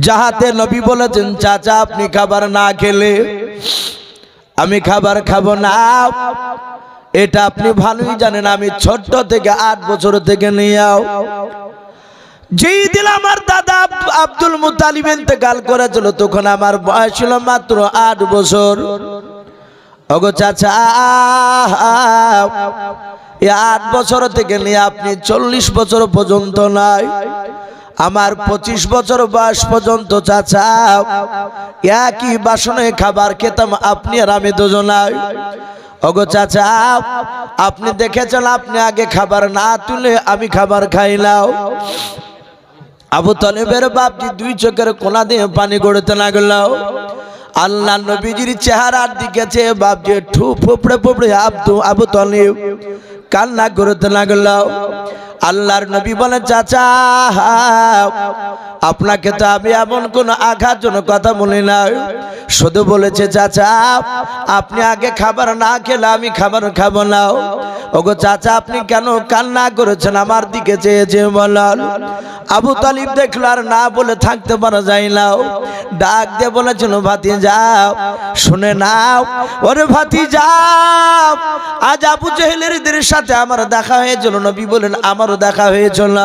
যাহাতে নবী বলেছেন, চাচা, আপনি খাবার না খেলে আমি খাবার খাব না। এটা আপনি ভালোই জানেন, আমি ছোট্ট থেকে আট বছর থেকে নিয়ে আও যেই দিন আমার দাদা আব- আব্দুল মুতালিব ইন্তেকাল করেছিল, তখন আমার বয়স ছিল মাত্র আট বছর। ওগো চাচা, এই আট বছর থেকে নিয়ে আপনি চল্লিশ বছর পর্যন্ত নাই। আমার পঁচিশ বছর বয়স পর্যন্ত চাচা, একই বাসনে খাবার খেতাম আপনি আর আমি দুজনাই। ওগো চাচা, আপনি দেখেছেন আপনি আগে খাবার না তুলে আমি খাবার খাই নাও। আবু তলেবের বাপজি দুই চোখের কোনা দিয়ে পানি গড়তে লাগল। আল্লাহ নবীজির চেহারার দিকে চেয়ে বাপজি ঠু ফুপড়ে ফুপড়ে আব্দু আবু তলিব কান্না করতে লাগল। আল্লাহর নবী বলে চাচা, আপনাকে তো আমি এমন কোনো জন্য কথা বলি না। শুধু বলেছে, চাচা, আপনি আগে খাবার না খেলে আমি খাবার খাব না। ওগো চাচা, আপনি কেন কান্না করেছেন আমার দিকে চেয়ে চেয়ে বলাল আবু তালিব দেখল আর না বলে থাকতে পারা যায় না। ডাক দিয়ে বলেছিল, ভাতি যাও, শুনে নাও। ওরে ভাতি যাও, আজ আবু জেহেলের সাথে আমার দেখা হয়েছিল। নবী বলেন, আমারও দেখা হয়েছিল।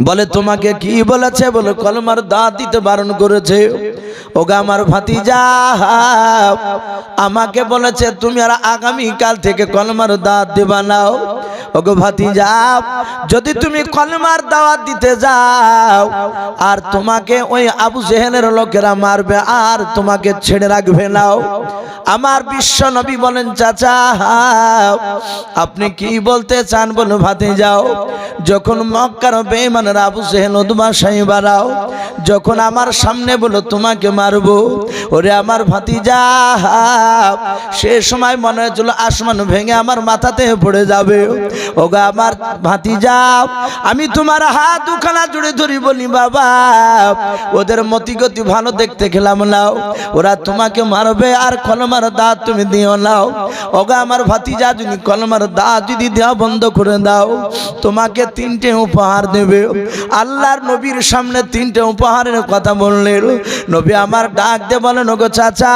বলে, তোমাকে কি বলেছে? বলে, কলমার দাঁত দিতে বারণ করেছে। ওগা আমার ভাতিজা, আমাকে বলেছে, তুমি আর আগামী কাল থেকে কলমার দাঁত দেবা নাও ওগো ভাতিজা, যদি তুমি কলমার দাওয়াত দিতে যাও, আর তোমাকে ওই আবু জেহেলের লোকেরা মারবে, আর তোমাকে ছেড়ে রাখবে নাও আমার বিশ্ব নবী বলেন, চাচা, আপনি কি বলতে চান? বলে ভাতে যাও যখন মক্কার বেমানের আবু সেহেন উদমা বাড়াও যখন আমার সামনে বলো, তোমাকে মারবো? ওরে আমার ভাতি যা সে সময় মনে হয়েছিল আসমান ভেঙে আমার মাথাতে পড়ে যাবে। ওগা আমার ভাতি যাও আমি তোমার হাত দুখানা জুড়ে ধরি বলি, বাবা, ওদের মতিগতি ভালো দেখতে খেলাম নাও। ওরা তোমাকে মারবে আর কলমার দাঁত তুমি দিও নাও। ওগা আমার ভাতিজা যদি কলমার দাঁত যদি দেওয়া বন্ধ করে দাও, তোমাকে তিনটে উপহার দেবে। আল্লাহর নবীর সামনে তিনটে উপহারের কথা বললেন। নবী আমার ডাক দে বলেন, ওগো চাচা,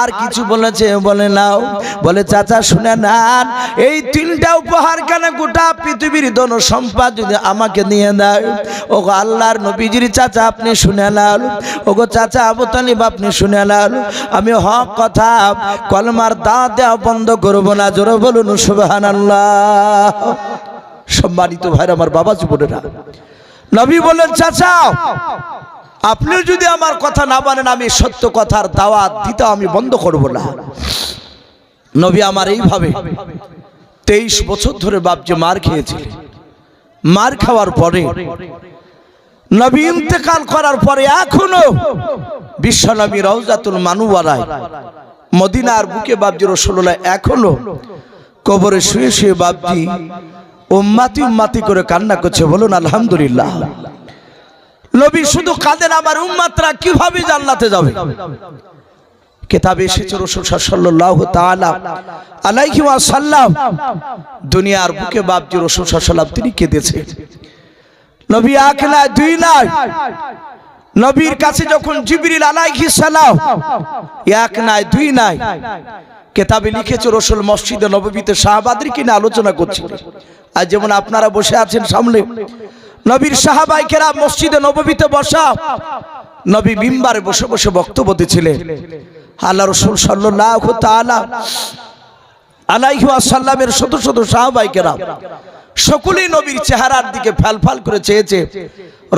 আর কিছু বলেছে? বলে নাও। বলে, চাচা, শুনে নেন, এই তিনটা উপহার কেন গোটা পৃথিবীর দন সম্পদ যদি আমাকে দিয়ে দেয়? ওগো আল্লাহর নবীজির চাচা, আপনি শুনে নেন। ওগো চাচা আবু তালিব, আপনি শুনে নাল আমি হক কথা, কলমার দাঁত দেওয়া বন্ধ করব না। জোরে বলুন সুবাহান আল্লাহ সম্মানিত ভাই আমার বাবা জীবনেরা নবী বলেন চাচা, আপনি যদি আমার কথা না মানেন, আমি সত্য কথার দাওয়াত দিতে আমি বন্ধ করব না। নবী আমার এইভাবে তেইশ বছর ধরে বাপজি মার খেয়েছিলেন। মার খাওয়ার পরে, নবী ইন্তেকাল করার পরে এখনও বিশ্ব নবী রওজাতুল মানুয়ারায় মদিনার বুকে বাবজি রসোল্লা এখনও কবরে শুয়ে শুয়ে বাবজি উম্মাতি উম্মাতি করে কান্না করছে, বলুন, আলহামদুলিল্লাহ। নবী শুধু কাঁদেন, আমার উম্মাতরা কীভাবে জান্নাতে যাবে? রসুল দুনিয়ার বুকে রসুল তিনি কেঁদেছে। এক দুই কাছে যখন জিবরিল আলাইহিস সালাম, এক নাই, দুই নাই। কেতাবে লিখেছে রসুল মসজিদে নববীতে শাহবাদের কিনে আলোচনা করছিলেন আর যেমন আপনারা বসে আছেন সামনে, নবীর সাহাবাইকেরা মসজিদে নববীতে বসা, নবী মিম্বারে বসে বসে বক্তব্য দিচ্ছিলেন। আল্লাহ রসুল আলাইহি ওয়াসাল্লামের শত শত সাহাবাইকেরা সকলেই নবীর চেহারার দিকে ফ্যালফাল করে চেয়েছে।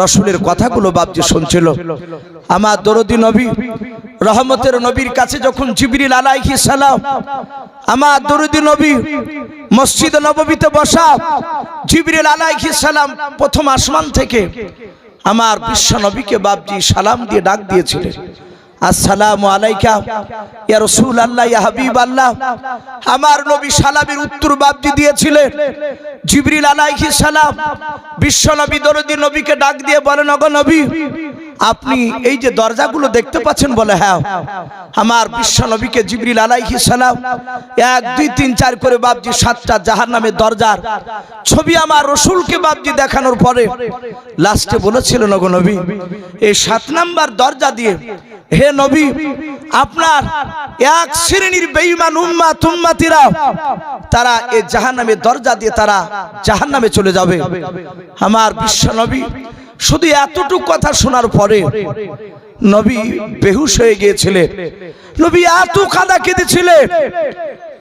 রসুলের কথাগুলো বাপজি শুনছিল। আমার দরদি নবী রহমতের নবীর কাছে যখন জিবরিল আলাইহি সালাম আমার দরুদি নবী মসজিদ নববীতে বসা জিবরিল আলাইহি সালাম প্রথম আসমান থেকে আমার বিশ্ব নবীকে বাপজি সালাম দিয়ে ডাক দিয়েছিলেন। আসসালামু আলাইকা। ইয়া রাসূল আল্লাহ ইয়া হাবিব আল্লাহ আমার নবী সালামের উত্তর বাপজি দিয়েছিলেন। জিবরিল আলাইহিস সালাম বিশ্ব নবী, দরদি নবীকে ডাক দিয়ে বলেন, ওগো নবী, আপনি এই যে দরজাগুলো দেখতে পাচ্ছেন বলে হ্যাঁ আমার বিশ্ব নবীকে জিবরিল আলাইহি সালাম এক, দুই, তিন, চার করে বাপজি সাতটা জাহার নামে দরজার ছবি আমার রসুলকে বাপজি দেখানোর পরে লাস্টে বলেছিল নগো নবী, এই সাত নাম্বার দরজা দিয়ে হে নবী, আপনার এক শ্রেণির বেঈমান উম্মা তুম্মাতিরা তারা এ জাহান্নামে দরজা দিয়ে তারা জাহান্নামে চলে যাবে। আমার বিশ্ব নবী, শুধু এতটুকু কথা শোনার পরে নবী বেহুশ হয়ে গিয়েছিলেন। নবী এত কাদা কেঁদেছিলেন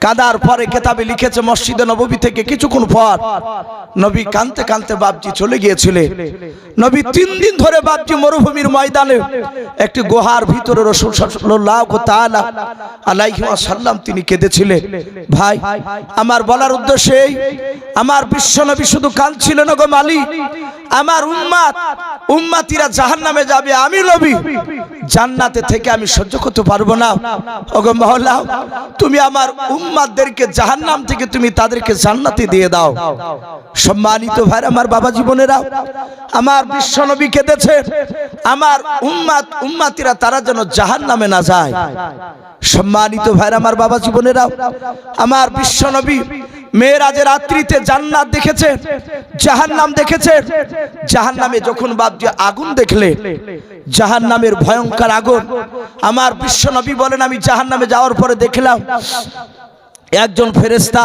কাদার পরে কেতাবে লিখেছে মসজিদে নববী থেকে কিছুক্ষণ পর নবী কানতে কানতে বাপজি চলে গিয়েছিলেন নবী তিন দিন ধরে বাপজি মরুভূমির ময়দানে একটি গুহার ভিতরে রসুল ওয়াসাল্লাম তিনি কেঁদেছিলেন। ভাই, আমার বলার উদ্দেশ্য আমার বিশ্বনবী শুধু কাঁদছিলেন গো মালিক, আমার উম্মাত উম্মাতিরা জাহান্নামে যাবে, আমি নবী। জান্নাতে থেকে আমি সহ্য করতে পারব না। ওগো মহল্লা, তুমি আমার উম্মাতদেরকে জাহান্নাম থেকে তুমি তাদেরকে জান্নাতে দিয়ে দাও। সম্মানিত ভাই আমার বাবা জীবনেরা, আমার বিশ্বনবী কেঁদেছে। আমার উম্মাত, উম্মাতিরা, তারা যেন জাহান্নামে না যায়। সম্মানিত ভাইরা, আমার বাবা জীবনেরা, আমার বিশ্বনবী মেয়েরাজে রাত্রিতে জান্নাত দেখেছে জাহান নাম দেখেছে। জাহান্নামে যখন বাপজি আগুন দেখলে, জাহান্নামের ভয়ঙ্কর আগুন। আমার বিশ্বনবী বলেন, আমি জাহান্নামে যাওয়ার পরে দেখলাম, একজন ফেরেস্তা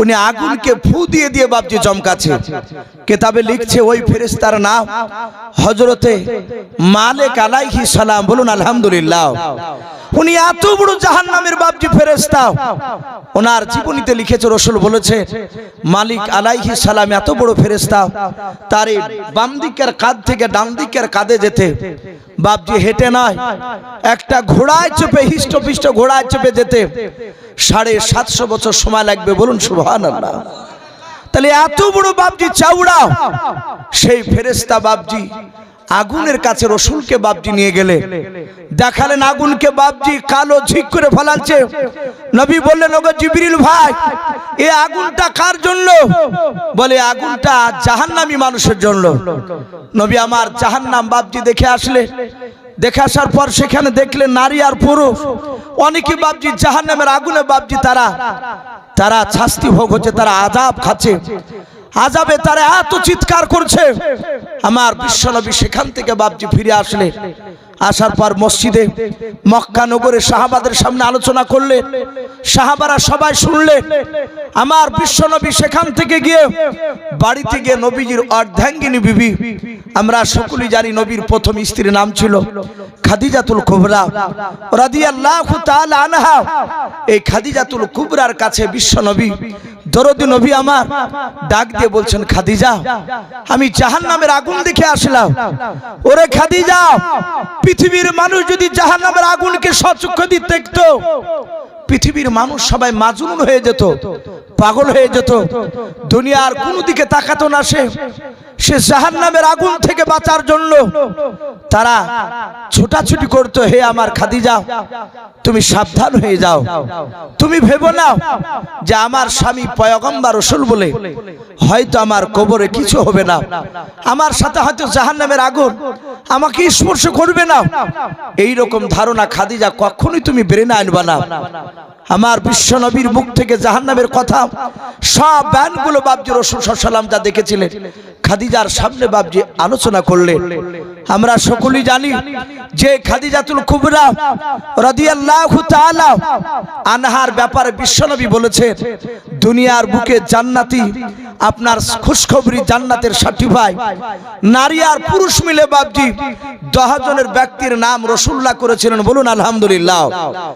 উনি আগুনকে ফু দিয়ে দিয়ে বাপজি চমকাছে কেতাবে লিখছে, ওই ফেরেস্তার নাম হজরতে মালেক আলাইহি সালাম। বলুন, আলহামদুলিল্লাহ। উনি এত বড় জাহান নামের বাপজি ফেরেস্তা ওনার জীবনীতে লিখেছে, রসুল বলেছে, মালিক আলাইহি সালাম এত বড় ফেরেস্তা তার এই বাম দিকের কাঁধ থেকে ডান দিকের কাঁধে যেতে। বাপজি হেঁটে নয় একটা ঘোড়ায় চেপে হিষ্ট পিষ্ট ঘোড়ায় চেপে যেতে। সাড়ে সাতশো বছর সময় লাগবে, বলুন আল্লাহ তাহলে এত বড় বাপজি চাউড়া সেই ফেরেস্তা বাপজি আগুনের কাছে রসুলকে বাপজি নিয়ে গেলে। দেখালেন আগুনকে বাপজি কালো ঝিক করে ফেলাচ্ছে। নবী বললেন ওগো জিবরিল ভাই এ আগুনটা কার জন্য? বলে আগুনটা জাহান্নামী মানুষের জন্য। নবী আমার জাহান্নাম বাপজি দেখে আসলে। দেখে আসার পর সেখানে দেখলেন নারী আর পুরুষ। অনেকে বাপজি জাহান্নামের আগুনে বাপজি তারা তারা শাস্তি ভোগ হচ্ছে তারা আজাব খাচ্ছে। আজাবে তারা এত চিৎকার করছে। আমার বিশ্বনবী সেখান থেকে বাপজি ফিরে আসলে। আসার পর মসজিদে মক্কা নগরে শাহাবাদের সামনে আলোচনা করলেন সাহাবারা সবাই শুনলেন আমার বিশ্বনবী সেখান থেকে গিয়ে বাড়িতে গিয়ে নবীজির অর্ধাঙ্গিনী বিবি, আমরা সকলেই জানি নবীর প্রথম স্ত্রীর নাম ছিল খাদিজাতুল কুবরা রাদিয়াল্লাহু তাআলা আনহা। এই খাদিজাতুল কুবরার কাছে বিশ্বনবী দরদি নবী আমার ডাক দিয়ে বলছেন, খাদিজা, আমি জাহান নামের আগুন দেখে আসলাম। ওরে খাদিজা, পৃথিবীর মানুষ যদি জাহান নামের আগুনকে সচক্ষ দিয়ে দেখতো, পৃথিবীর মানুষ সবাই মাজুন হয়ে যেত, পাগল হয়ে যেত, দুনিয়ার কোনো দিকে তাকাতো না সে। সে জাহান নামের আগুন থেকে বাঁচার জন্য তারা ছোটাছুটি করতো, হে আমার খাদিজা, তুমি সাবধান হয়ে যাও। তুমি ভেবো না যে আমার স্বামী পয়গম্বর রসুল বলে হয়তো আমার কবরে কিছু হবে না। আমার সাথে হয়তো জাহান নামের আগুন আমাকে স্পর্শ করবে না। এই রকম ধারণা খাদিজা কখনোই তুমি ব্রেনে আনবা না। আমার বিশ্ব নবীর মুখ থেকে জাহান্নামের কথা, সব ব্যানগুলো বাবজি রসুল সাল্লাম যা দেখেছিলেন খাদিজার সামনে বাবজি আলোচনা করলেন আমরা সকলেই জানি যে খাদিজাতুল কুবরা রাদিয়াল্লাহু তাআলা আনহার ব্যাপারে বিশ্বনবী বলেছেন দুনিয়ার বুকে জান্নাতি, আপনার খুশখবরি জান্নাতের সার্টিফাই নারী আর পুরুষ মিলে বাবজি দশ জনের ব্যক্তির নাম রসুল্লাহ করেছিলেন বলুন আলহামদুলিল্লাহ।